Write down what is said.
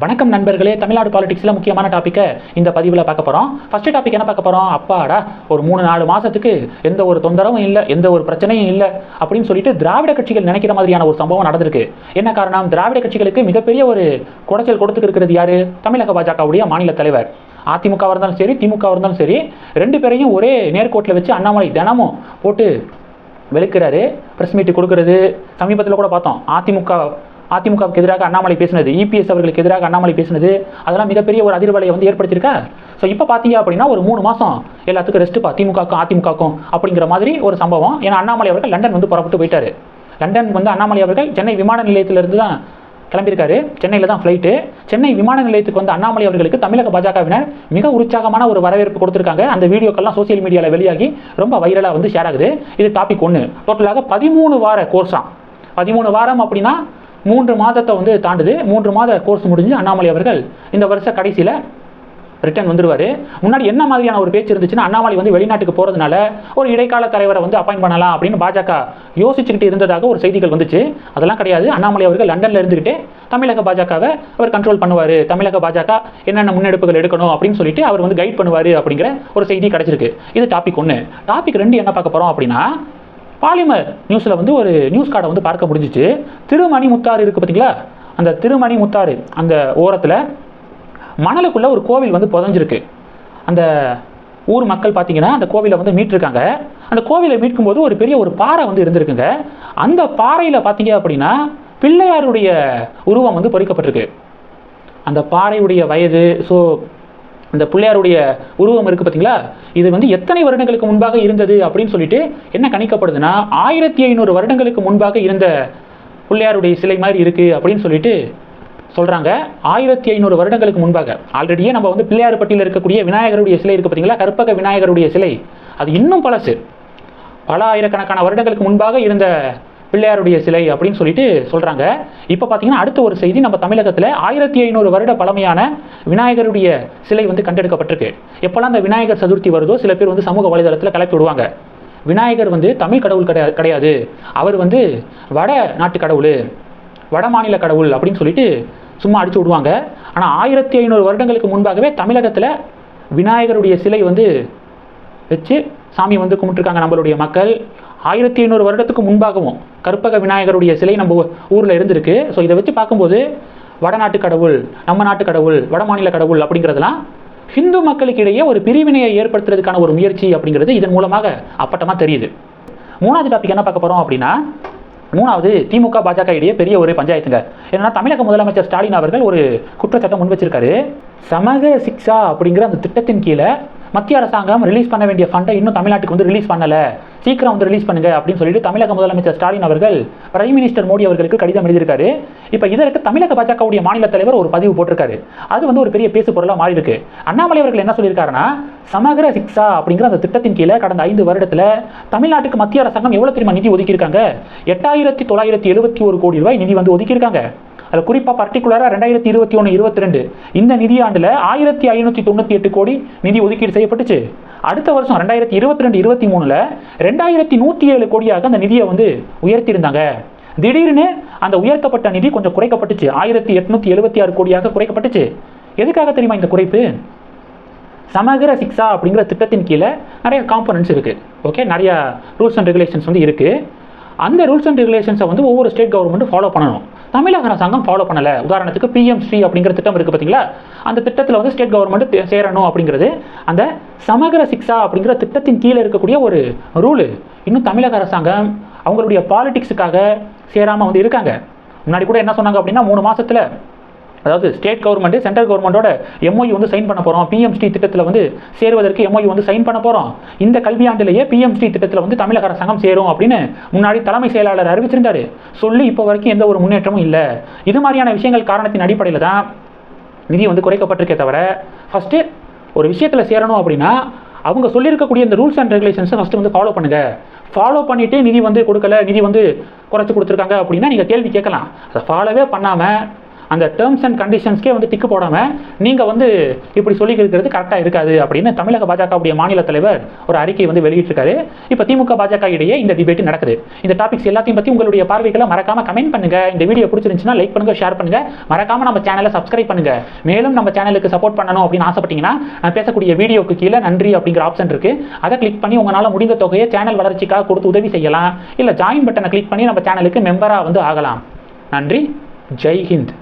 வணக்கம் நண்பர்களே. தமிழ்நாடு பாலிடிக்ஸில் முக்கியமான டாப்பிக்கை இந்த பதிவில் பார்க்க போகிறோம் ஃபஸ்ட்டு டாபிக் என்ன பார்க்க போகிறோம் அப்பாடா ஒரு மூணு நாலு மாதத்துக்கு எந்த ஒரு தொந்தரவும் இல்லை எந்த ஒரு பிரச்சனையும் இல்லை அப்படின்னு சொல்லிட்டு திராவிட கட்சிகள் நினைக்கிற மாதிரியான ஒரு சம்பவம் நடந்திருக்கு. என்ன காரணம்? திராவிட கட்சிகளுக்கு மிகப்பெரிய ஒரு குடைச்சல் கொடுத்துருக்கிறது இருக்கிறது யாரு? தமிழக பாஜகவுடைய மாநில தலைவர். அதிமுகவாக இருந்தாலும் சரி திமுகவாக இருந்தாலும் சரி ரெண்டு பேரையும் ஒரே நேர்கோட்டில் வச்சு அண்ணாமலை தினமும் போட்டு வெளுக்கிறாரு ப்ரெஸ் மீட்டு கொடுக்கறது. சமீபத்தில் கூட பார்த்தோம். அதிமுக அதிமுகவுக்கு எதிராக அண்ணாமலை பேசினது இபிஎஸ் அவர்களுக்கு எதிராக அண்ணாமலை பேசினது அதெல்லாம் மிகப்பெரிய ஒரு அதிர்வலையை வந்து ஏற்படுத்தியிருக்கா? ஸோ இப்போ பார்த்தீங்க அப்படின்னா ஒரு மூணு மாதம் எல்லாத்துக்கும் ரெஸ்ட்டுப்பா திமுகக்கும் அதிமுகக்கும் அப்படிங்கிற மாதிரி ஒரு சம்பவம். ஏன்னா அண்ணாமலை அவர்கள் லண்டன் வந்து புறப்பட்டு போயிட்டார். லண்டன் வந்து அண்ணாமலை அவர்கள் சென்னை விமான நிலையத்திலிருந்து தான் கிளம்பியிருக்காரு. சென்னையில் தான் ஃப்ளைட்டு சென்னை விமான நிலையத்துக்கு வந்து அண்ணாமலை அவர்களுக்கு தமிழக பாஜகவினர் மிக உற்சாகமான ஒரு வரவேற்பு கொடுத்துருக்காங்க. அந்த வீடியோக்கெல்லாம் சோசியல் மீடியாவில் வெளியாகி ரொம்ப வைரலாக வந்து ஷேர் ஆகுது. இது டாபிக் ஒன்று டோட்டலாக பதிமூணு வார கோர்ஸாம் பதிமூணு வாரம் அப்படின்னா மூன்று மாதத்தை வந்து தாண்டுது. மூன்று மாத கோர்ஸ் முடிஞ்சு அண்ணாமலை அவர்கள் இந்த வருஷ கடைசியில் ரிட்டர்ன் வந்துடுவார் முன்னாடி என்ன மாதிரியான ஒரு பேச்சு இருந்துச்சுன்னா அண்ணாமலை வந்து வெளிநாட்டுக்கு போகிறதுனால ஒரு இடைக்கால தலைவரை வந்து அப்பாயின் பண்ணலாம் அப்படின்னு பாஜக யோசிச்சுக்கிட்டு இருந்ததாக ஒரு செய்திகள் வந்துச்சு. அதெல்லாம் கிடையாது. அண்ணாமலை அவர்கள் லண்டனில் இருந்துக்கிட்டே தமிழக பாஜகவை அவர் கண்ட்ரோல் பண்ணுவார். தமிழக பாஜக என்னென்ன முன்னெடுப்புகள் எடுக்கணும் அப்படின்னு சொல்லிட்டு அவர் வந்து கைட் பண்ணுவார் அப்படிங்கிற ஒரு செய்தி கிடச்சிருக்கு. இது டாபிக் ஒன்று டாபிக் ரெண்டு என்ன பார்க்க போகிறோம் அப்படின்னா பாலிமர் நியூஸில் வந்து ஒரு நியூஸ் கார்டை வந்து பார்க்க முடிஞ்சிச்சு. திருமணி முத்தாறு இருக்குது பார்த்தீங்களா அந்த திருமணி முத்தாறு அந்த ஓரத்தில் மணலுக்குள்ளே ஒரு கோவில் வந்து புதஞ்சிருக்கு. அந்த ஊர் மக்கள் பார்த்தீங்கன்னா அந்த கோவிலை வந்து மீட்டிருக்காங்க. அந்த கோவிலை மீட்கும்போது ஒரு பெரிய ஒரு பாறை வந்து இருந்திருக்குங்க. அந்த பாறையில் பார்த்தீங்க அப்படின்னா பிள்ளையாருடைய உருவம் வந்து பொறிக்கப்பட்டிருக்கு. அந்த பாறையுடைய வயது ஸோ இந்த பிள்ளையாருடைய உருவம் இருக்குது பார்த்தீங்களா இது வந்து எத்தனை வருடங்களுக்கு முன்பாக இருந்தது அப்படின்னு சொல்லிட்டு என்ன கணிக்கப்படுதுன்னா ஆயிரத்தி ஐநூறு வருடங்களுக்கு முன்பாக இருந்த பிள்ளையாருடைய சிலை மாதிரி இருக்குது அப்படின்னு சொல்லிட்டு சொல்கிறாங்க ஆயிரத்தி ஐநூறு வருடங்களுக்கு முன்பாக. ஆல்ரெடியே நம்ம வந்து பிள்ளையார்பட்டியில் இருக்கக்கூடிய விநாயகருடைய சிலை இருக்குது பார்த்தீங்களா கற்பக விநாயகருடைய சிலை. அது இன்னும் பழசு. பல ஆயிரக்கணக்கான வருடங்களுக்கு முன்பாக இருந்த பிள்ளையாருடைய சிலை அப்படின்னு சொல்லிட்டு சொல்கிறாங்க இப்போ பார்த்தீங்கன்னா அடுத்த ஒரு செய்தி நம்ம தமிழகத்தில் ஆயிரத்தி ஐநூறு வருட பழமையான விநாயகருடைய சிலை வந்து கண்டெடுக்கப்பட்டிருக்கு. எப்போல்லாம் அந்த விநாயகர் சதுர்த்தி வருதோ சில பேர் வந்து சமூக வலைதளத்தில் கலப்பி விடுவாங்க. விநாயகர் வந்து தமிழ் கடவுள் கிடையாது கிடையாது. அவர் வந்து வட நாட்டு கடவுள் வட மாநில கடவுள் அப்படின்னு சொல்லிட்டு சும்மா அடிச்சு விடுவாங்க. ஆனால் ஆயிரத்தி ஐநூறு வருடங்களுக்கு முன்பாகவே தமிழகத்தில் விநாயகருடைய சிலை வந்து வச்சு சாமி வந்து கும்பிட்டுருக்காங்க நம்மளுடைய மக்கள். ஆயிரத்தி ஐநூறு வருடத்துக்கு முன்பாகவும் கற்பக விநாயகருடைய சிலை நம்ம ஊரில் இருந்திருக்கு. ஸோ இதை வச்சு பார்க்கும்போது வடநாட்டு கடவுள் நம்ம நாட்டு கடவுள் வடமாநில கடவுள் அப்படிங்கிறதுலாம் ஹிந்து மக்களுக்கு இடையே ஒரு பிரிவினையை ஏற்படுத்துறதுக்கான ஒரு முயற்சி அப்படிங்கிறது இதன் மூலமாக அப்பட்டமாக தெரியுது. மூணாவது டாபிக் என்ன பார்க்க போகிறோம் அப்படின்னா மூணாவது திமுக பாஜக இடையே பெரிய ஒரு பஞ்சாயத்துங்க. ஏன்னா தமிழக முதலமைச்சர் ஸ்டாலின் அவர்கள் ஒரு குற்றச்சாட்டை முன் வச்சிருக்காரு. சமக சிக்ஷா அப்படிங்கிற அந்த திட்டத்தின் கீழே மத்திய அரசாங்கம் ரிலீஸ் பண்ண வேண்டிய ஃபண்டை இன்னும் தமிழ்நாட்டுக்கு வந்து ரிலீஸ் பண்ணலை. சீக்கிரம் வந்து ரிலீஸ் பண்ணுங்க அப்படின்னு சொல்லிட்டு தமிழக முதலமைச்சர் ஸ்டாலின் அவர்கள் பிரைம் மினிஸ்டர் மோடி அவர்களுக்கு கடிதம் எழுதியிருக்காரு. இப்போ இதற்கு தமிழக பாஜகவுடைய மாநில தலைவர் ஒரு பதிவு போட்டிருக்காரு. அது வந்து ஒரு பெரிய பேசு பொருளாக மாறி இருக்கு அண்ணாமலை அவர்கள் என்ன சொல்லியிருக்காருன்னா சமகர சிக்ஷா அப்படிங்கிற அந்த திட்டத்தின் கீழே கடந்த ஐந்து வருடத்தில் தமிழ்நாட்டுக்கு மத்திய அரசாங்கம் எவ்வளோ தெரியுமா நிதி ஒதுக்கியிருக்காங்க? எட்டாயிரத்தி தொள்ளாயிரத்தி எழுபத்தி ஒரு கோடி ரூபாய் நிதி வந்து ஒதுக்கியிருக்காங்க. அதில் குறிப்பாக பர்டிகுலராக ரெண்டாயிரத்தி இருபத்தி ஒன்று இருபத்தி ரெண்டு. இந்த நிதியாண்டில் ஆயிரத்தி ஐநூற்றி தொண்ணூற்றி எட்டு கோடி நிதி ஒதுக்கீடு செய்யப்பட்டுச்சு. அடுத்த வருஷம் ரெண்டாயிரத்தி இருபத்தி ரெண்டு இருபத்தி மூணில் ரெண்டாயிரத்தி நூற்றி ஏழு கோடியாக அந்த நிதியை வந்து உயர்த்தியிருந்தாங்க. திடீர்னு அந்த உயர்த்தப்பட்ட நிதி கொஞ்சம் குறைக்கப்பட்டுச்சு. ஆயிரத்தி எட்நூற்றி எழுபத்தி ஆறு கோடியாக குறைக்கப்பட்டுச்சு. எதுக்காக தெரியுமா இந்த குறைப்பு? சமகர சிக்ஸா அப்படிங்கிற திட்டத்தின் கீழே நிறைய காம்பனன்ட்ஸ் இருக்குது ஓகே நிறையா ரூல்ஸ் அண்ட் ரெகுலேஷன்ஸ் வந்து இருக்குது அந்த ரூல்ஸ் அண்ட் ரெகுலேஷன்ஸை வந்து ஒவ்வொரு ஸ்டேட் கவர்மெண்ட்டும் ஃபாலோ பண்ணணும். தமிழக அரசாங்கம் ஃபாலோ பண்ணலை. உதாரணத்துக்கு பிஎம் ஸ்ரீ அப்படிங்கிற திட்டம் இருக்குது பார்த்தீங்களா அந்த திட்டத்தில் வந்து ஸ்டேட் கவர்மெண்ட் சேரணும் அப்படிங்கிறது அந்த சமகர சிக்ஷா அப்படிங்கிற திட்டத்தின் கீழே இருக்கக்கூடிய ஒரு ரூலு இன்னும் தமிழக அரசாங்கம் அவங்களுடைய பாலிடிக்ஸுக்காக சேராமல் வந்து இருக்காங்க. முன்னாடி கூட என்ன சொன்னாங்க அப்படின்னா மூணு மாதத்தில் அதாவது ஸ்டேட் கவர்மெண்ட் சென்ட்ரல் கவர்மெண்ட்டோட எம்ஒயு வந்து சைன் பண்ண போகிறோம் பிஎம்ஸ்டி திட்டத்தில் வந்து சேருவதற்கு எம்ஒயு வந்து சைன் பண்ண போகிறோம் இந்த கல்வியாண்டிலேயே பிஎம்ஸ்டி திட்டத்தில் வந்து தமிழக அரசாங்கம் சேரும் அப்படின்னு முன்னாடி தலைமை செயலாளர் அறிவிச்சிருந்தாரு. சொல்லி இப்போ வரைக்கும் எந்த ஒரு முன்னேற்றமும் இல்லை. இது மாதிரியான விஷயங்கள் காரணத்தின் அடிப்படையில் தான் நிதி வந்து குறைக்கப்பட்டிருக்கே தவிர ஃபஸ்ட்டு ஒரு விஷயத்தில் சேரணும் அப்படின்னா அவங்க சொல்லியிருக்கக்கூடிய இந்த ரூல்ஸ் அண்ட் ரெகுலேஷன்ஸை ஃபஸ்ட்டு வந்து ஃபாலோ பண்ணுங்கள் ஃபாலோ பண்ணிவிட்டு நிதி வந்து கொடுக்கல நிதி வந்து குறைச்சி கொடுத்துருக்காங்க அப்படின்னா நீங்கள் கேள்வி கேட்கலாம். அதை ஃபாலோவே பண்ணாமல் அந்த டேர்ம்ஸ் அண்ட் கண்டிஷன்ஸ்க்கே வந்து டிக்கு போடாமல் நீங்கள் வந்து இப்படி சொல்லி இருக்கிறது கரெக்டாக இருக்காது அப்படின்னு தமிழக பாஜகவுடைய மாநில தலைவர் ஒரு அறிக்கை வந்து வெளியிட்டிருக்காரு. இப்போ திமுக பாஜக இடையே இந்த டிபேட் நடக்குது. இந்த டாபிக்ஸ் எல்லாத்தையும் பற்றி உங்களுடைய பார்வைகளை மறக்காம கமெண்ட் பண்ணுங்க. இந்த வீடியோ பிடிச்சிருந்துச்சுன்னா லைக் பண்ணுங்க ஷேர் பண்ணுங்க. மறக்காம நம்ம சேனலை சப்ஸ்கிரைப் பண்ணுங்க. மேலும் நம்ம சேனலுக்கு சப்போர்ட் பண்ணணும் அப்படின்னு ஆசைப்பட்டீங்கன்னா நான் பேசக்கூடிய வீடியோக்கு கீழே நன்றி அப்படிங்கிற ஆப்ஷன் இருக்கு. அதை கிளிக் பண்ணி உங்களால் முடிந்த தொகையை சேனல் வளர்ச்சிக்காக கொடுத்து உதவி செய்யலாம். இல்லை ஜாயின் பட்டனை கிளிக் பண்ணி நம்ம சேனலுக்கு மெம்பராக வந்து ஆகலாம். நன்றி. ஜெய் ஹிந்த்.